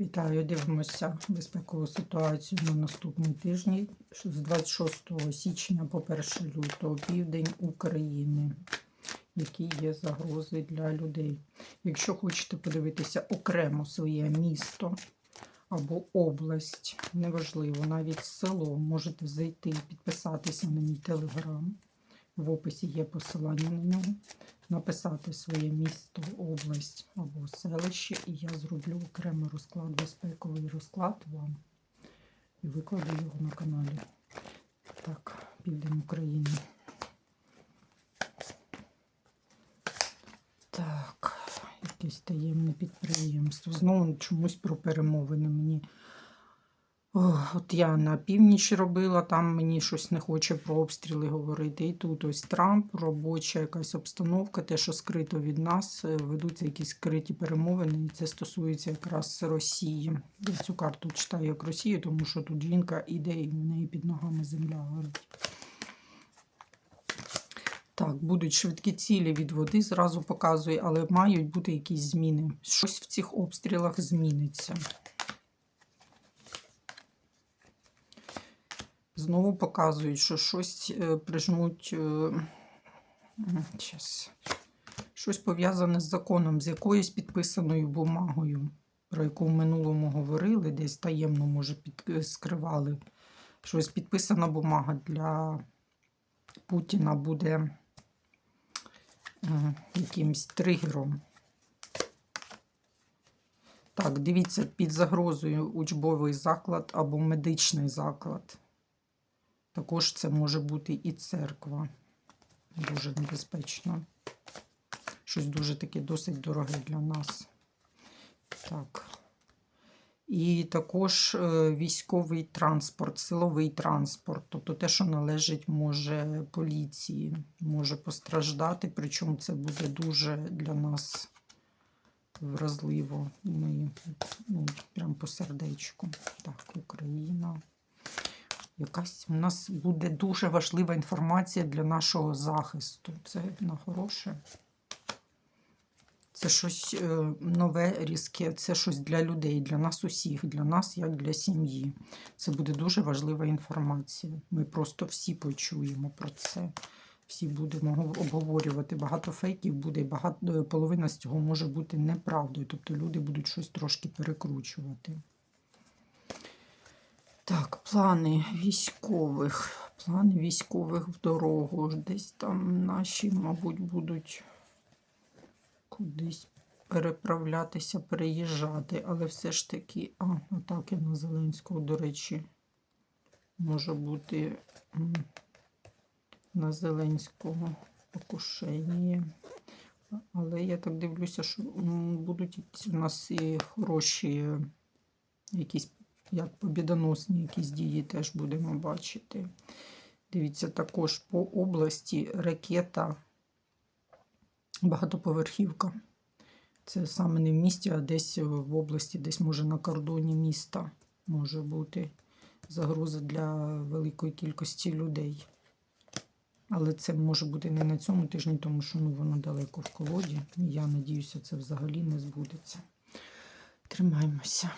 Вітаю. Дивимося безпекову ситуацію на наступний тижні з 26 січня по 1 лютого південь України, які є загрози для людей. Якщо хочете подивитися окремо своє місто або область, неважливо, навіть село, можете зайти і підписатися на мій телеграм. В описі є посилання на нього написати своє місто, область або селище, і я зроблю окремий розклад, безпековий розклад вам і викладу його на каналі. Так, південь України. Так, якесь таємне підприємство. Знову чомусь про перемовини мені. От я на північ робила, там мені щось не хоче про обстріли говорити. І тут ось Трамп, робоча якась обстановка, те, що скрито від нас, е, ведуться якісь скриті перемовини, і це стосується якраз Росії. Я цю карту читаю як Росію, тому що тут жінка іде і в неї під ногами земля горить. Так, будуть швидкі цілі від води, зразу показую, але мають бути якісь зміни. Щось в цих обстрілах зміниться. Знову показують, що щось е, прижмуть е, щас, щось пов'язане з законом, з якоюсь підписаною бумагою, про яку в минулому говорили, десь таємно, може, під, е, скривали. Щось підписана бумага для Путіна буде якимсь тригером. Так, дивіться, під загрозою учбовий заклад або медичний заклад. Також це може бути і церква. Дуже небезпечно. Щось дуже таке досить дороге для нас. Так. І також е, військовий транспорт, силовий транспорт, тобто те, що належить може поліції, може постраждати, причому це буде дуже для нас вразливо. Ми ну, прям по сердечку. Так, Україна. Якась у нас буде дуже важлива інформація для нашого захисту. Це на хороше. Це щось е, нове, різке, це щось для людей, для нас усіх, для нас, як для сім'ї. Це буде дуже важлива інформація. Ми просто всі почуємо про це. Всі будемо обговорювати. Багато фейків буде, багато, половина з цього може бути неправдою. Тобто люди будуть щось трошки перекручувати. Так, плани військових. Плани військових в дорогу. Десь там наші, мабуть, будуть кудись переправлятися, переїжджати. Але все ж таки, а, атаки на Зеленського, до речі, може бути на Зеленського покушення. Але я так дивлюся, що будуть у нас і хороші якісь як побідоносні якісь дії теж будемо бачити. Дивіться, також по області ракета багатоповерхівка. Це саме не в місті, а десь в області, десь може на кордоні міста може бути загроза для великої кількості людей. Але це може бути не на цьому тижні, тому що ну, воно далеко в колоді. Я надіюся, це взагалі не збудеться. Тримаємося.